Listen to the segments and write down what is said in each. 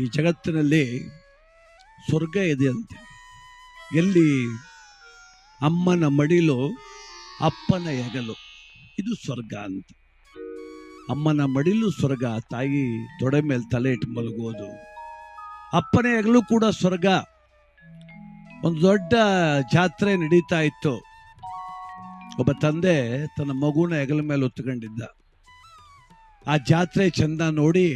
ಈ ಜಗತ್ತಿನಲ್ಲಿ ಸ್ವರ್ಗ ಇದೆ ಅಂತೆ. ಎಲ್ಲಿ ಅಮ್ಮನ ಮಡಿಲು ಅಪ್ಪನ ಹೆಗಲು, ಇದು ಸ್ವರ್ಗ ಅಂತ. ಅಮ್ಮನ ಮಡಿಲು ಸ್ವರ್ಗ, ತಾಯಿ ತೊಡೆ ಮೇಲೆ ತಲೆ ಇಟ್ಟು ಮಲಗೋದು. ಅಪ್ಪನ ಹೆಗಲು ಕೂಡ ಸ್ವರ್ಗ. ಒಂದು ದೊಡ್ಡ ಜಾತ್ರೆ ನಡೀತಾ ಇತ್ತು. ಒಬ್ಬ ತಂದೆ ತನ್ನ ಮಗುನ ಹೆಗಲ ಮೇಲೆ ಹೊತ್ಕೊಂಡಿದ್ದ. ಆ ಜಾತ್ರೆ ಚಂದ ನೋಡಿ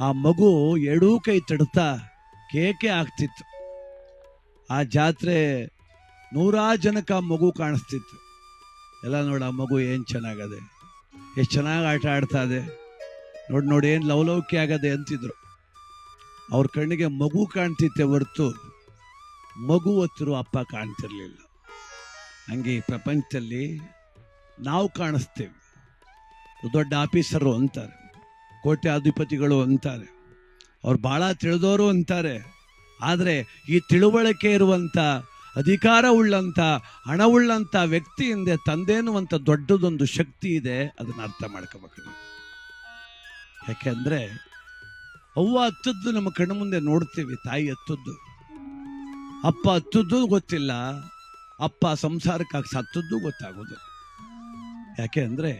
ಆ ಮಗು ಎರಡೂ ಕೈ ತಡ್ತಾ ಕೇಕೆ ಆಗ್ತಿತ್ತು. ಆ ಜಾತ್ರೆ ನೂರಾರು ಜನಕ್ಕೆ ಆ ಮಗು ಕಾಣಿಸ್ತಿತ್ತು. ಎಲ್ಲ ನೋಡಿ, ಆ ಮಗು ಏನು ಚೆನ್ನಾಗದೆ. ಎಷ್ಟು ಚೆನ್ನಾಗಿ ಆಟ ಆಡ್ತಾ ಇದೆ. ನೋಡಿ ನೋಡಿ ಏನು ಲವಲವಿಕೆ ಆಗದೆ ಅಂತಿದ್ರು. ಅವ್ರ ಕಣ್ಣಿಗೆ ಮಗು ಕಾಣ್ತಿತ್ತೆ ಹೊರತು ಮಗು ಹೊತ್ತಿರೋ ಅಪ್ಪ ಕಾಣ್ತಿರ್ಲಿಲ್ಲ. ಹಂಗೆ ಪ್ರಪಂಚದಲ್ಲಿ ನಾವು ಕಾಣಿಸ್ತೇವೆ. ದೊಡ್ಡ ಆಫೀಸರು ಅಂತಾರೆ. ಕೋಟ್ಯಾಧಿಪತಿಗಳು ಅಂತಾರೆ. ಅವ್ರು ಭಾಳ ತಿಳಿದವರು ಅಂತಾರೆ. ಆದರೆ ಈ ತಿಳುವಳಿಕೆ ಇರುವಂಥ ಅಧಿಕಾರ ಉಳ್ಳಂಥ ಹಣವುಳ್ಳಂಥ ವ್ಯಕ್ತಿ ಹಿಂದೆ ತಂದೇನುವಂಥ ದೊಡ್ಡದೊಂದು ಶಕ್ತಿ ಇದೆ, ಅದನ್ನ ಅರ್ಥ ಮಾಡ್ಕೋಬೇಕು. ಯಾಕೆಂದ್ರೆ ಅವ್ವ ಹತ್ತದ್ದು ನಮ್ಮ ಕಣ್ಣು ಮುಂದೆ ನೋಡ್ತೀವಿ, ತಾಯಿ ಹತ್ತದ್ದು. ಅಪ್ಪ ಹತ್ತದ್ದು ಗೊತ್ತಿಲ್ಲ, ಅಪ್ಪ ಸಂಸಾರಕ್ಕಾಗಿ ಸತ್ತದ್ದು ಗೊತ್ತಾಗೋದು ಯಾಕೆ ಅಂದ್ರೆ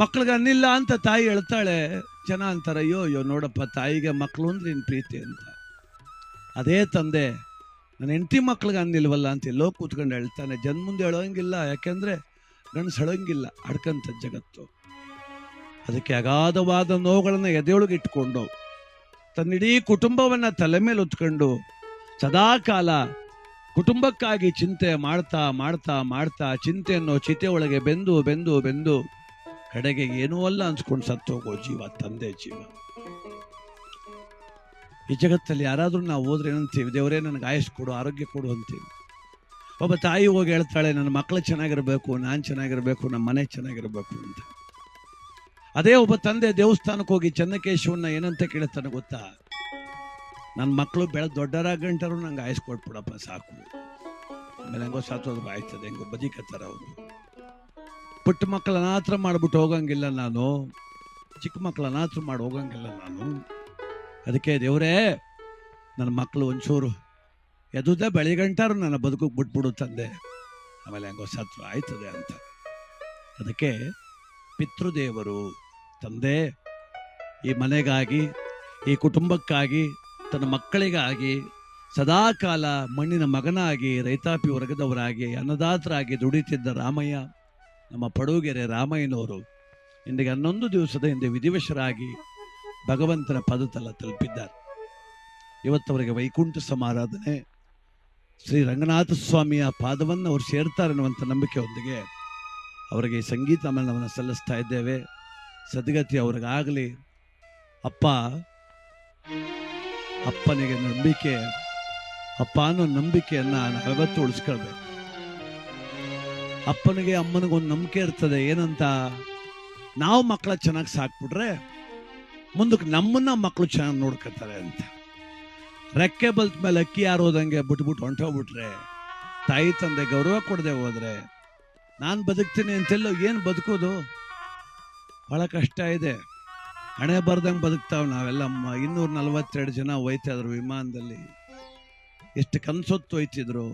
ಮಕ್ಳಿಗೆ ಅನ್ನಿಲ್ಲ ಅಂತ ತಾಯಿ ಹೇಳ್ತಾಳೆ, ಜನ ಅಂತಾರೆ, ಅಯ್ಯೋ ಅಯ್ಯೋ, ನೋಡಪ್ಪ, ತಾಯಿಗೆ ಮಕ್ಕಳು ಅಂದ್ರೆ ನಿನ್ ಪ್ರೀತಿ ಅಂತ. ಅದೇ ತಂದೆ, ನನ್ನ ಹೆಂಡತಿ ಮಕ್ಳಿಗೆ ಅನ್ನಿಲ್ವಲ್ಲ ಅಂತ ಎಲ್ಲೋ ಕೂತ್ಕೊಂಡು ಹೇಳ್ತಾನೆ. ಜನ ಮುಂದೆ ಹೇಳೋಂಗಿಲ್ಲ, ಯಾಕೆಂದ್ರೆ ಗಂಡಸು ಹೇಳೋಂಗಿಲ್ಲ, ಅಡ್ಕಂತ ಜಗತ್ತು. ಅದಕ್ಕೆ ಅಗಾಧವಾದ ನೋವುಗಳನ್ನು ಎದೆಯೊಳಗೆ ಇಟ್ಕೊಂಡು, ತನ್ನ ಇಡೀ ಕುಟುಂಬವನ್ನ ತಲೆ ಮೇಲೆ ಹೊತ್ಕೊಂಡು ಸದಾ ಕಾಲ ಕುಟುಂಬಕ್ಕಾಗಿ ಚಿಂತೆ ಮಾಡ್ತಾ ಮಾಡ್ತಾ ಮಾಡ್ತಾ ಚಿಂತೆಯನ್ನು ಚಿತೆ ಒಳಗೆ ಬೆಂದು ಬೆಂದು ಬೆಂದು ಕಡೆಗೆ ಏನೂ ಅಲ್ಲ ಅನ್ಸ್ಕೊಂಡು ಸತ್ತು ಹೋಗೋ ಜೀವ, ತಂದೆ ಜೀವ. ಈ ಜಗತ್ತಲ್ಲಿ ಯಾರಾದರೂ ನಾವು ಹೋದ್ರೆ ಏನಂತೀವಿ? ದೇವರೇ, ನನಗೆ ಆಯಸ್ ಕೊಡು, ಆರೋಗ್ಯ ಕೊಡು ಅಂತೀವಿ. ಒಬ್ಬ ತಾಯಿ ಹೋಗಿ ಹೇಳ್ತಾಳೆ, ನನ್ನ ಮಕ್ಕಳು ಚೆನ್ನಾಗಿರ್ಬೇಕು, ನಾನು ಚೆನ್ನಾಗಿರಬೇಕು, ನಮ್ಮ ಮನೆ ಚೆನ್ನಾಗಿರಬೇಕು ಅಂತ. ಅದೇ ಒಬ್ಬ ತಂದೆ ದೇವಸ್ಥಾನಕ್ಕೆ ಹೋಗಿ ಚನ್ನಕೇಶವನ್ನ ಏನಂತ ಕೇಳ್ತಾನೆ ಗೊತ್ತಾ? ನನ್ನ ಮಕ್ಕಳು ಬೆಳೆ ದೊಡ್ಡರಾಗಂಟರು ನಂಗೆ ಆಯಸ್ ಕೊಟ್ಬಿಡಪ್ಪ, ಸಾಕು. ಆಮೇಲೆ ಹೆಂಗೋ ಸಾತ್ವದ ಬಾಯ್ತದೆ ಹೆಂಗೋ ಬದಿಕತ್ತಾರ ಅವರು. ಪುಟ್ಟ ಮಕ್ಕಳ ಹತ್ರ ಮಾಡ್ಬಿಟ್ಟು ಹೋಗಂಗಿಲ್ಲ ನಾನು. ಚಿಕ್ಕ ಮಕ್ಕಳ ಹತ್ರ ಮಾಡಿ ಹೋಗಂಗಿಲ್ಲ ನಾನು. ಅದಕ್ಕೆ ದೇವರೇ, ನನ್ನ ಮಕ್ಕಳು ಒಂಚೂರು ಎದುದೇ ಬೆಳಿಗಂಟಾರು ನನ್ನ ಬದುಕು ಬಿಟ್ಬಿಡು ತಂದೆ. ಆಮೇಲೆ ಹೆಂಗೋ ಸತ್ವ ಆಯ್ತದೆ ಅಂತ. ಅದಕ್ಕೆ ಪಿತೃದೇವರು, ತಂದೆ, ಈ ಮನೆಗಾಗಿ, ಈ ಕುಟುಂಬಕ್ಕಾಗಿ, ತನ್ನ ಮಕ್ಕಳಿಗಾಗಿ, ಸದಾಕಾಲ ಮಣ್ಣಿನ ಮಗನಾಗಿ, ರೈತಾಪಿ ವರ್ಗದವರಾಗಿ, ಅನ್ನದಾತರಾಗಿ ದುಡಿತಿದ್ದ ರಾಮಯ್ಯ ನಮ್ಮ ಪಡುಗೆರೆ ರಾಮಯ್ಯನವರು ಇಂದಿಗೆ ಹನ್ನೊಂದು ದಿವಸದ ಹಿಂದೆ ವಿಧಿವಶರಾಗಿ ಭಗವಂತನ ಪದತಲ ತಲುಪಿದ್ದಾರೆ. ಇವತ್ತವರಿಗೆ ವೈಕುಂಠ ಸಮಾರಾಧನೆ, ಶ್ರೀ ರಂಗನಾಥ ಸ್ವಾಮಿಯ ಪಾದವನ್ನು ಅವರು ಸೇರ್ತಾರೆ ಅನ್ನುವಂಥ ನಂಬಿಕೆಯೊಂದಿಗೆ ಅವರಿಗೆ ಸಂಗೀತ ಮನವನ್ನು ಸಲ್ಲಿಸ್ತಾ ಇದ್ದೇವೆ. ಸದ್ಗತಿ ಅವ್ರಿಗಾಗಲಿ ಅಪ್ಪ, ಅಪ್ಪನಿಗೆ ನಂಬಿಕೆ, ಅಪ್ಪ ಅನ್ನೋ ನಂಬಿಕೆಯನ್ನ ನಾವು ಉಳಿಸ್ಕೊಳ್ಬೇಕು ಅಪ್ಪನಿಗೆ ಅಮ್ಮನಿಗೊಂದು ನಂಬಿಕೆ ಇರ್ತದೆ. ಏನಂತ? ನಾವು ಮಕ್ಕಳ ಚೆನ್ನಾಗಿ ಸಾಕ್ಬಿಟ್ರೆ ಮುಂದಕ್ಕೆ ನಮ್ಮನ್ನ ಮಕ್ಕಳು ಚೆನ್ನಾಗಿ ನೋಡ್ಕೊತಾರೆ ಅಂತ. ರೆಕ್ಕೆ ಬಲ್ತ್ ಮೇಲೆ ಅಕ್ಕಿ ಯಾರೋದಂಗೆ ಬಿಟ್ಬಿಟ್ಟು ಹೊಂಟೋಗ್ಬಿಟ್ರೆ, ತಾಯಿ, ತಂದೆ ಗೌರವ ಕೊಡದೆ ಹೋದ್ರೆ ನಾನು ಬದುಕ್ತೀನಿ ಅಂತೆಲ್ಲ ಏನು ಬದುಕೋದು? ಬಹಳ ಕಷ್ಟ ಇದೆ. ಹಣೆ ಬರ್ದಂಗೆ ಬದುಕ್ತಾವೆ ನಾವೆಲ್ಲ. ಇನ್ನೂರ ನಲವತ್ತೆರಡು ಜನ ಹೋಯ್ತಾ ಇದ್ರು ವಿಮಾನದಲ್ಲಿ. ಎಷ್ಟು ಕನ್ಸೊತ್ತು ಹೋಯ್ತಿದ್ರು,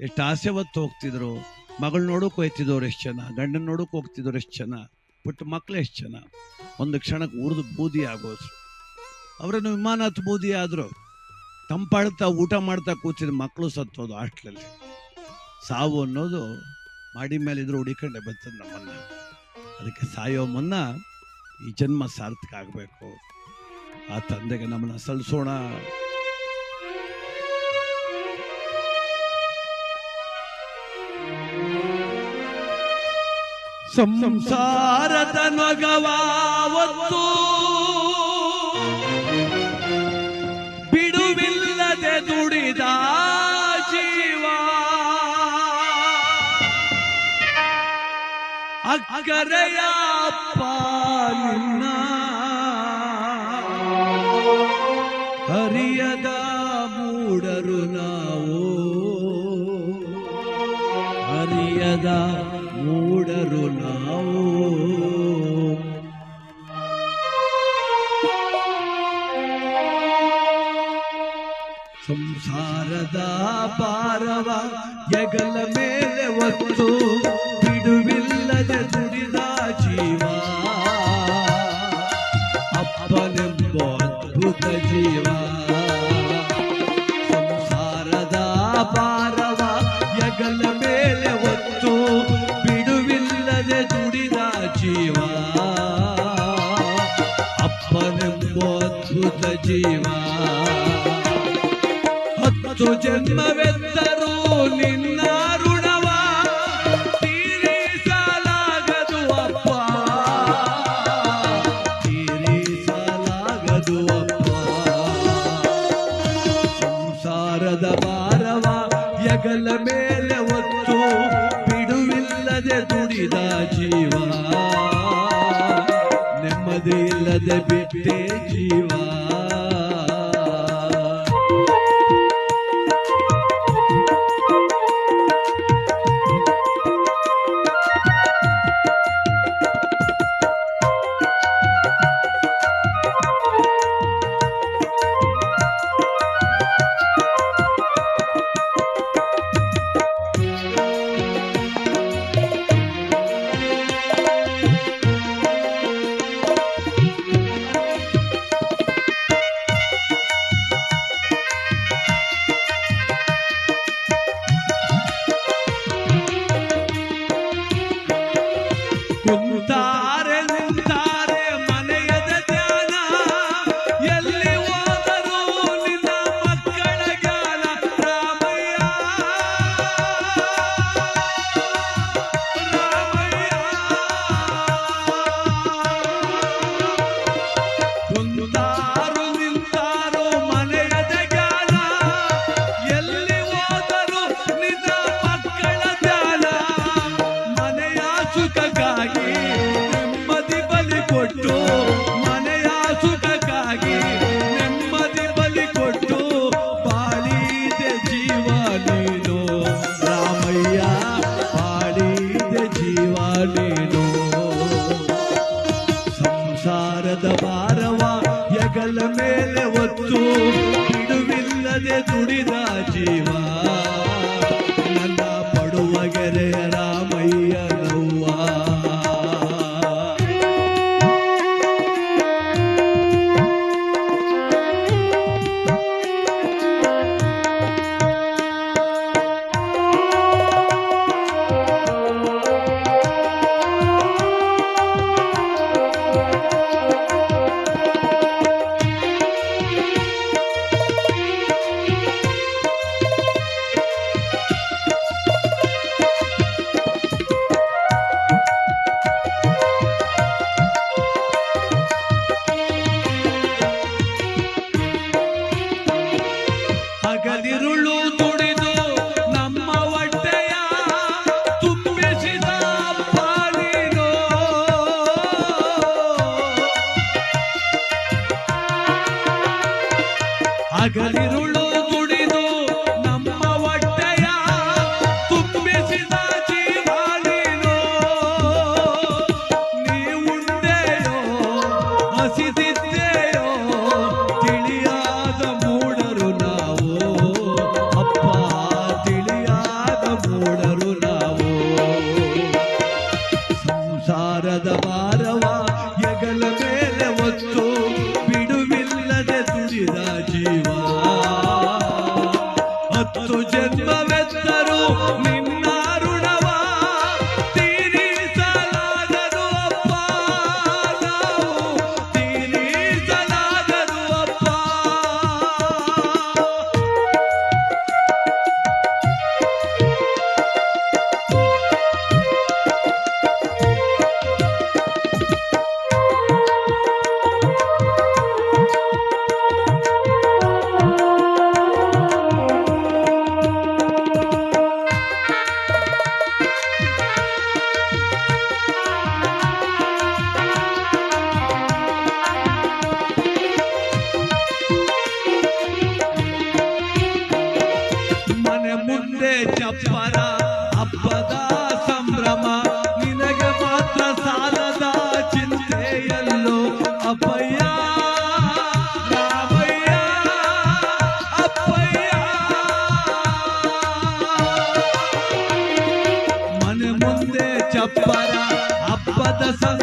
ಎಷ್ಟು ಆಸೆ ಹೋಗ್ತಿದ್ರು. ಮಗಳು ನೋಡೋಕೆ ಹೋಯ್ತಿದ್ದವ್ರು ಎಷ್ಟು ಜನ, ಗಂಡನ ನೋಡೋಕೆ ಹೋಗ್ತಿದ್ದವ್ರು ಎಷ್ಟು ಜನ, ಪುಟ್ಟ ಮಕ್ಳು ಎಷ್ಟು ಜನ. ಒಂದು ಕ್ಷಣಕ್ಕೆ ಉರಿದು ಬೂದಿ ಆಗೋದ್ರು. ಅವರನ್ನು ವಿಮಾನ ಹತ್ತು ಬೂದಿ ಆದರು. ತಂಪಾಡ್ತಾ ಊಟ ಮಾಡ್ತಾ ಕೂತಿದ ಮಕ್ಕಳು ಸತ್ತೋದು ಹಾಸ್ಟ್ಲಲ್ಲಿ. ಸಾವು ಅನ್ನೋದು ಮಾಡಿ ಮೇಲೆ ಇದ್ರು ಹುಡಿಕೊಂಡೆ ಬರ್ತದೆ ನಮ್ಮನ್ನು. ಅದಕ್ಕೆ ಸಾಯೋ ಮುನ್ನ ಈ ಜನ್ಮ ಸಾರ್ಥಕ ಆಗಬೇಕು. ಆ ತಂದೆಗೆ ನಮ್ಮನ್ನ ಸಲ್ಲಿಸೋಣ ಸಂಸಾರದ ನೊಗವಾವತ್ತು ಬಿಡುವಿಲ್ಲದೆ ದುಡಿದ ಜೀವ. ಅಕ್ಕರೆಯ ಅಪ್ಪ ನಿನ್ನ. ಹರಿಯದ ಮೂಡರು ನಾವು. ಹರಿಯದ ನಾವು. ಸಂಸಾರದ ಪಾರವ ಜಗಲ ಮೇಲೆ ಒತ್ತು, ಬಿಡುವಿಲ್ಲದೆ ದುಡಿದ ಜೀವ. ಅಪ್ಪನೆಂಬ ಅದ್ಭುತ ಜೀವ. ಸಂಸಾರದ ಪಾರವ ಜಗಲ ಮೇಲೆ ಒತ್ತು ಅದ್ಭುತ ಜೀವ. ಹತ್ತು ಜನ್ಮವೆತ್ತರೂ ನಿನ್ನ ಋಣವ. ತೀರಿಸಲಾಗದು ಅಪ್ಪ. ತೀರಿಸಲಾಗದು ಅಪ್ಪ. ಸಂಸಾರದ ಭಾರವ ಯಗಲ ಮೇಲೆ ಒತ್ತು. ಬಿಡುವಿಲ್ಲದೆ ದುಡಿದ ಜೀವ. बिटे जीवा 阿哥。That's sun.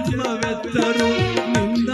ಜನ್ಮವೆತ್ತರು ನಿಂದ